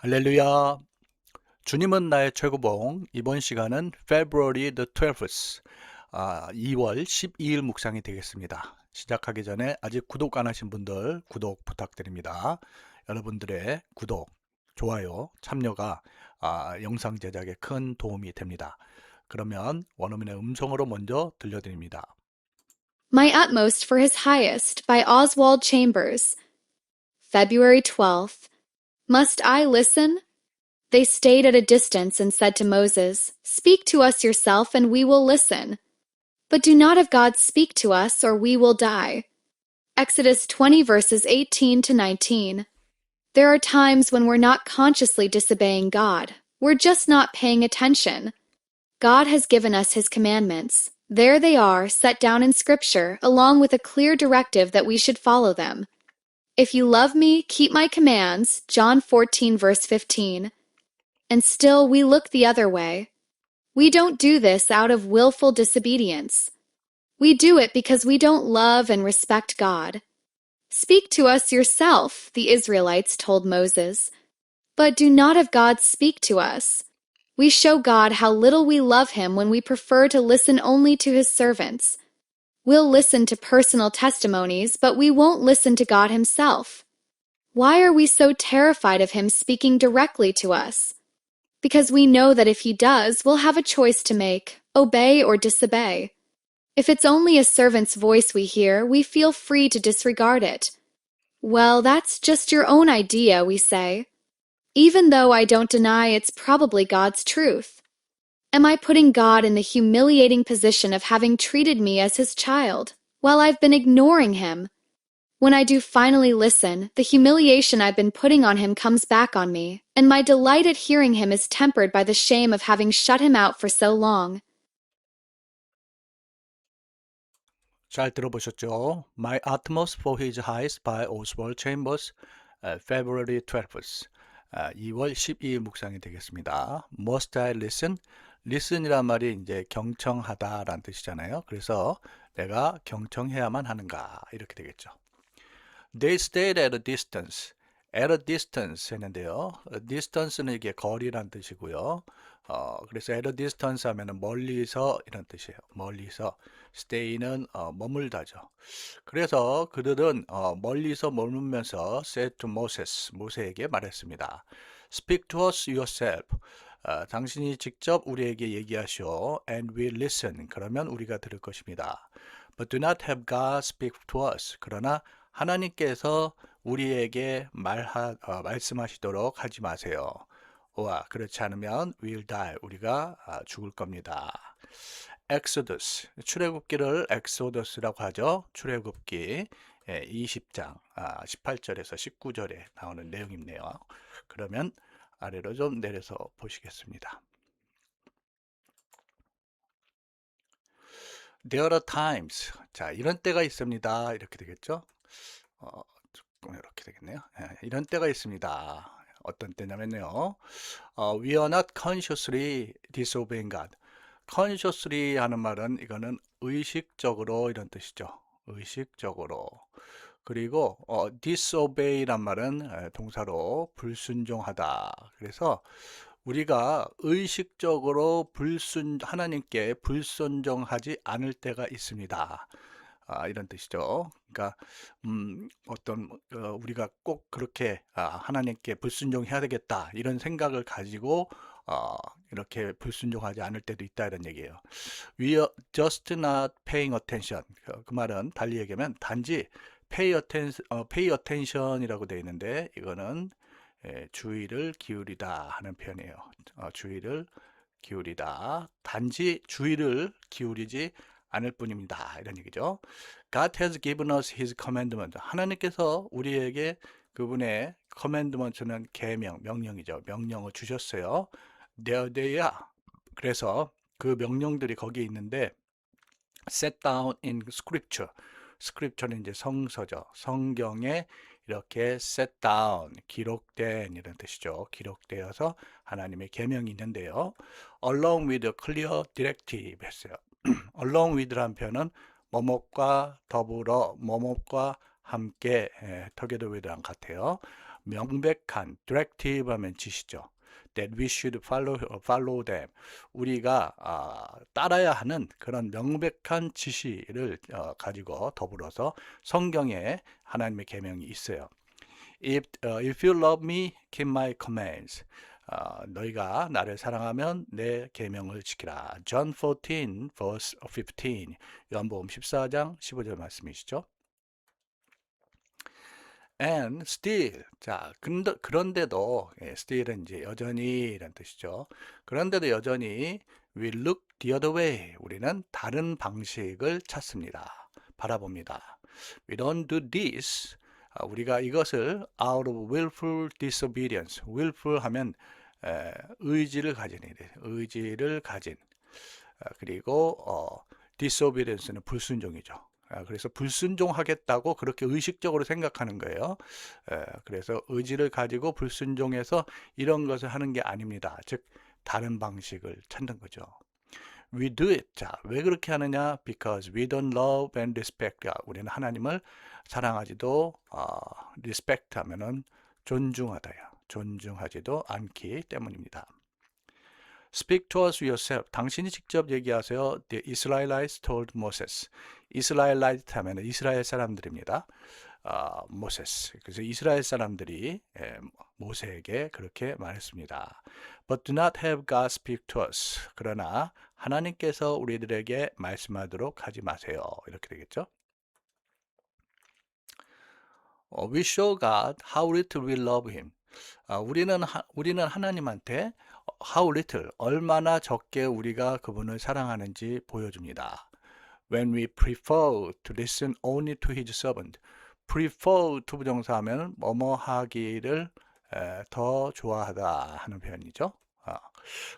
할렐루야. 주님은 나의 최고봉. 이번 시간은 February the 12th, 아, 2월 12일 묵상이 되겠습니다. 시작하기 전에 아직 구독 안 하신 분들 구독 부탁드립니다. 여러분들의 구독, 좋아요, 참여가 아, 영상 제작에 큰 도움이 됩니다. 그러면 원어민의 음성으로 먼저 들려드립니다. My Utmost for His Highest by Oswald Chambers. February 12th. Must I listen? They stayed at a distance and said to Moses, Speak to us yourself, and we will listen. But do not have God speak to us, or we will die. Exodus 20 verses 18 to 19. There are times when we're not consciously disobeying God. We're just not paying attention. God has given us His commandments. There they are, set down in Scripture, along with a clear directive that we should follow them. If you love me, keep my commands, John 14, verse 15. And still we look the other way. We don't do this out of willful disobedience. We do it because we don't love and respect God. Speak to us yourself, the Israelites told Moses. But do not have God speak to us. We show God how little we love Him when we prefer to listen only to His servants. We'll listen to personal testimonies, but we won't listen to God Himself. Why are we so terrified of Him speaking directly to us? Because we know that if He does, we'll have a choice to make obey or disobey. If it's only a servant's voice we hear, we feel free to disregard it. Well, that's just your own idea, we say. Even though I don't deny it's probably God's truth. Am I putting God in the humiliating position of having treated me as his child, while I've been ignoring him? When I do finally listen, the humiliation I've been putting on him comes back on me, and my delight at hearing him is tempered by the shame of having shut him out for so long. 잘 들어보셨죠? My Utmost for His Highest by Oswald Chambers, 어, February 12th, 아, 2월 12일 묵상이 되겠습니다. Must I listen? listen이란 말이 이제 경청하다라는 뜻이잖아요. 그래서 내가 경청해야만 하는가 이렇게 되겠죠. They stayed at a distance. at a distance 했는데요. distance는 이게 거리란 뜻이고요. 어, 그래서 at a distance 하면은 멀리서 이런 뜻이에요. 멀리서 stay는 어, 머물다죠. 그래서 그들은 어, 멀리서 머물면서 said to Moses, 모세에게 말했습니다. Speak to us yourself. 어, 당신이 직접 우리에게 얘기하시오. And we listen. 그러면 우리가 들을 것입니다. But do not have God speak to us. 그러나 하나님께서 우리에게 말하, 어, 말씀하시도록 하지 마세요. 와 그렇지 않으면 we'll die. 우리가 아, 죽을 겁니다. Exodus 출애굽기를 Exodus라고 하죠. 출애굽기 20장 18절에서 19절에 나오는 내용이네요. 그러면 아래로 좀 내려서 보시겠습니다. There are times. 자, 이런 때가 있습니다. 이렇게 되겠죠? 어, 조금 이렇게 되겠네요. 예, 이런 때가 있습니다. 어떤 때냐면요. 어, we are not consciously disobeying God. consciously 하는 말은 이거는 의식적으로 이런 뜻이죠. 의식적으로. 그리고 어, disobey란 말은 동사로 불순종하다. 그래서 우리가 의식적으로 불순 하나님께 불순종하지 않을 때가 있습니다. 아, 이런 뜻이죠. 그러니까 음, 어떤 어, 우리가 꼭 그렇게 아, 하나님께 불순종해야 되겠다 이런 생각을 가지고 어, 이렇게 불순종하지 않을 때도 있다 이런 얘기예요. We are just not paying attention. 그, 그 말은 달리 얘기하면 단지 pay attention, 어, pay attention이라고 되어 있는데 이거는 예, 주의를 기울이다 하는 표현이에요. 어, 주의를 기울이다. 단지 주의를 기울이지 않을 뿐입니다. 이런 얘기죠. God has given us his commandment. 하나님께서 우리에게 그분의 commandment는 계명, 명령이죠. 명령을 주셨어요. There they are. 그래서 그 명령들이 거기에 있는데 set down in scripture. 스크립처는 이제 성서죠. 성경에 이렇게 set down, 기록된 이런 뜻이죠. 기록되어서 하나님의 계명이 있는데요. along with a clear directive 했어요. Along with란 표현은 뭐뭇과 더불어 뭐뭇과 함께 예, together with랑 같아요. 명백한 directive 하면 지시죠. that we should follow follow them. 우리가 아, 따라야 하는 그런 명백한 지시를 어, 가지고 더불어서 성경에 하나님의 계명이 있어요. If, uh, if you love me, keep my commands. 어, 너희가 나를 사랑하면 내 계명을 지키라. John 14 verse 15. 요한복음 14장 15절 말씀이시죠. And still. 자, 근데, 그런데도 예, still은 이제 여전히 이란 뜻이죠. 그런데도 여전히 we look the other way. 우리는 다른 방식을 찾습니다. 바라봅니다. We don't do this. 아, 우리가 이것을 out of willful disobedience. willful 하면 에, 의지를 가진 이래. 의지를 가진. 아, 그리고 어, disobedience는 불순종이죠. 아, 그래서 불순종하겠다고 그렇게 의식적으로 생각하는 거예요. 에, 그래서 의지를 가지고 불순종해서 이런 것을 하는 게 아닙니다. 즉 다른 방식을 찾는 거죠. We do it. 자, 왜 그렇게 하느냐? Because we don't love and respect. God. 우리는 하나님을 사랑하지도 어, respect 하면은 존중하다야. 존중하지도 않기 때문입니다. Speak to us yourself. 당신이 직접 얘기하세요. The Israelites told Moses. 이스라엘라이트 하면 이스라엘 사람들입니다. 아, 모세스. 그래서 이스라엘 사람들이 예, 모세에게 그렇게 말했습니다. But do not have God speak to us. 그러나 하나님께서 우리들에게 말씀하도록 하지 마세요. 이렇게 되겠죠. 어, we show God how little we love Him. 아, 우리는 하, 우리는 하나님한테 how little 얼마나 적게 우리가 그분을 사랑하는지 보여줍니다. When we prefer to listen only to His servant. prefer to 부정사하면 뭐뭐 하기를 에, 더 좋아하다 하는 표현이죠. 아,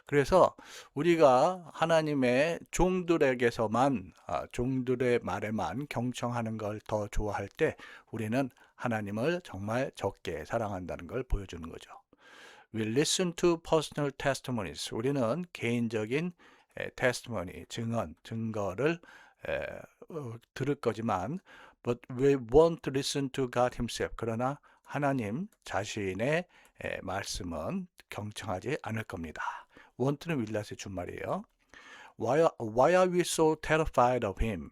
그래서 우리가 하나님의 종들에게서만 아, 종들의 말에만 경청하는 걸 더 좋아할 때 우리는 하나님을 정말 적게 사랑한다는 걸 보여주는 거죠. We listen to personal testimonies. 우리는 개인적인 에, testimony, 증언, 증거를 에, 어, 들을 거지만 but we won't listen to God himself. 그러나 하나님 자신의 에, 말씀은 경청하지 않을 겁니다. won't는 윌라스의 준말이에요. Why, why are we so terrified of him?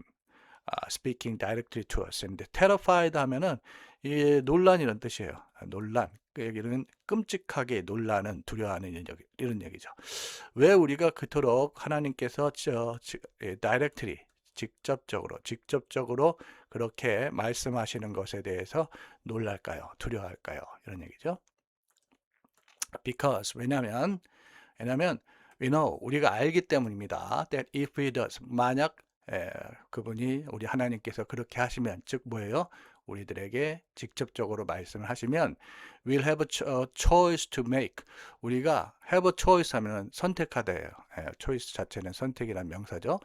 아, speaking directly to us. 근데 terrified 하면은 이 논란이라는 뜻이에요. 아, 논란. 그 얘기는 끔찍하게 놀라는 두려워하는 얘기- 이런 얘기죠. 왜 우리가 그토록 하나님께서 저 지- 예, directly 직접적으로 직접적으로 그렇게 말씀하시는 것에 대해서 놀랄까요? 두려워할까요? 이런 얘기죠. Because 왜냐하면 왜냐하면 we know 우리가 알기 때문입니다. That if he does 만약 에, 그분이 우리 하나님께서 그렇게 하시면 즉 뭐예요? 우리들에게 직접적으로 말씀을 하시면 we'll have a a choice to make 우리가 have a choice 하면 선택하다예요. 예, choice 자체는 선택이라는 명사죠.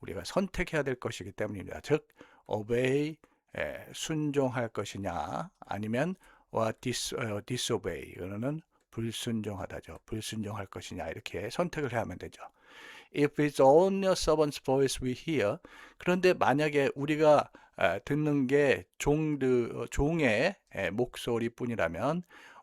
우리가 선택해야 될 것이기 때문입니다. 즉 obey 예, 순종할 것이냐 아니면 와 dis, 어, disobey 이거는 불순종하다죠. 불순종할 것이냐 이렇게 선택을 해야 하면 되죠. If it's only a servant's voice we hear 그런데 만약에 우리가 아, 듣는 게 종드, 어, 종의 에, 목소리뿐이라면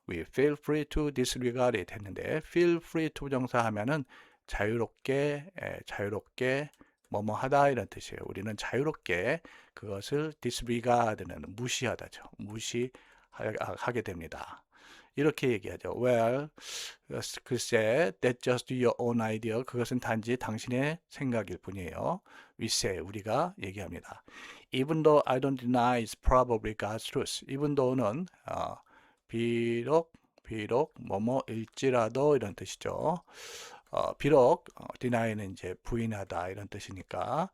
we feel free to disregard it 했는데 feel free to 정사 하면은 자유롭게 에, 자유롭게 뭐뭐 하다 이런 뜻이에요. 우리는 자유롭게 그것을 disregard는 무시하다죠. 무시하게 됩니다. 이렇게 얘기하죠. Well, 글쎄, that's just your own idea. 그것은 단지 당신의 생각일 뿐이에요. We say, 우리가 얘기합니다. Even though I don't deny it's probably God's truth. Even though는 어, 비록 비록 뭐뭐일지라도 이런 뜻이죠. 어, 비록 어, deny는 이제 부인하다 이런 뜻이니까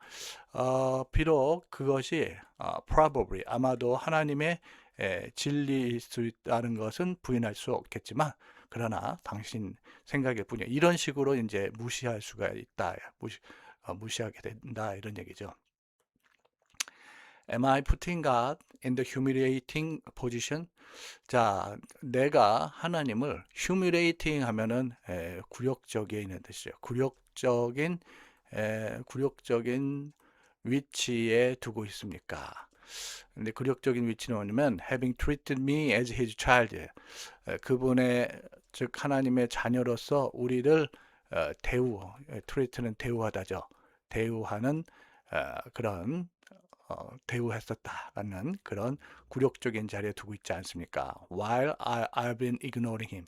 어, 비록 그것이 어, probably 아마도 하나님의 에, 진리일 수 있다는 것은 부인할 수 없겠지만 그러나 당신 생각일 뿐이야. 이런 식으로 이제 무시할 수가 있다. 무시, 어, 무시하게 된다 이런 얘기죠. Am I putting God in the humiliating position? 자, 내가 하나님을 humiliating 하면은 에, 굴욕적에 있는 뜻이죠. 굴욕적인 에, 굴욕적인 위치에 두고 있습니까? 근데 굴욕적인 위치는 뭐냐면 having treated me as his child. 에, 그분의 즉 하나님의 자녀로서 우리를 어, 대우, 에, treat는 대우하다죠. 대우하는 어, 그런 어, 대우했었다라는 그런 굴욕적인 자리에 두고 있지 않습니까? While I, I've been ignoring him.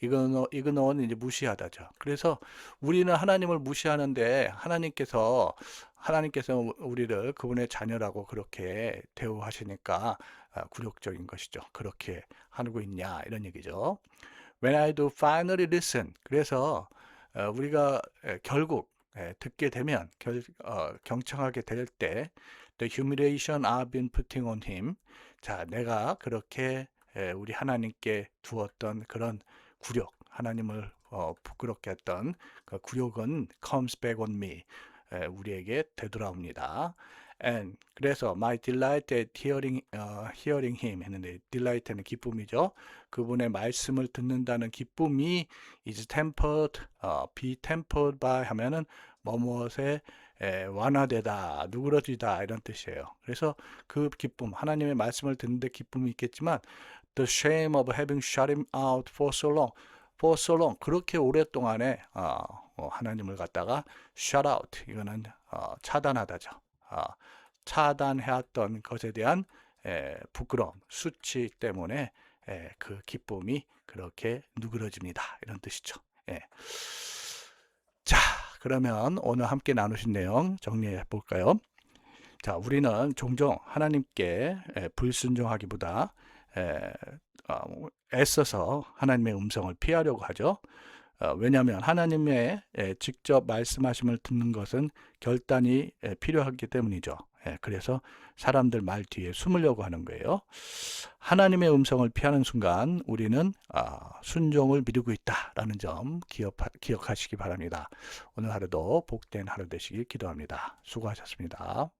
이그노, 이그노는 이제 무시하다죠. 그래서 우리는 하나님을 무시하는데 하나님께서 하나님께서 우리를 그분의 자녀라고 그렇게 대우하시니까 아, 굴욕적인 것이죠. 그렇게 하고 있냐 이런 얘기죠. When I do finally listen. 그래서 어, 우리가 에, 결국 에, 듣게 되면 결, 어, 경청하게 될 때 the humiliation I've been putting on him. 자, 내가 그렇게 에, 우리 하나님께 두었던 그런 굴욕, 하나님을 어, 부끄럽게 했던 그 굴욕은 comes back on me. 에, 우리에게 되돌아옵니다. And 그래서 my delight at hearing, 어, hearing him 했는데 delight는 기쁨이죠. 그분의 말씀을 듣는다는 기쁨이 is tempered, 어, be tempered by 하면은 뭐무엇에 에, 완화되다, 누그러지다 이런 뜻이에요. 그래서 그 기쁨, 하나님의 말씀을 듣는데 기쁨이 있겠지만 the shame of having shut him out for so long, for so long 그렇게 오랫동안에 어, 어, 하나님을 갖다가 shut out 이거는 어, 차단하다죠. 어, 차단해왔던 것에 대한 에, 부끄러움, 수치 때문에 에, 그 기쁨이 그렇게 누그러집니다. 이런 뜻이죠. 예. 자, 그러면 오늘 함께 나누신 내용 정리해 볼까요? 자, 우리는 종종 하나님께 에, 불순종하기보다 에, 어, 애써서 하나님의 음성을 피하려고 하죠. 어, 왜냐하면 하나님의 에, 직접 말씀하심을 듣는 것은 결단이 에, 필요하기 때문이죠. 예, 그래서 사람들 말 뒤에 숨으려고 하는 거예요. 하나님의 음성을 피하는 순간 우리는 아, 순종을 미루고 있다라는 점 기억, 기억하시기 바랍니다. 오늘 하루도 복된 하루 되시길 기도합니다. 수고하셨습니다.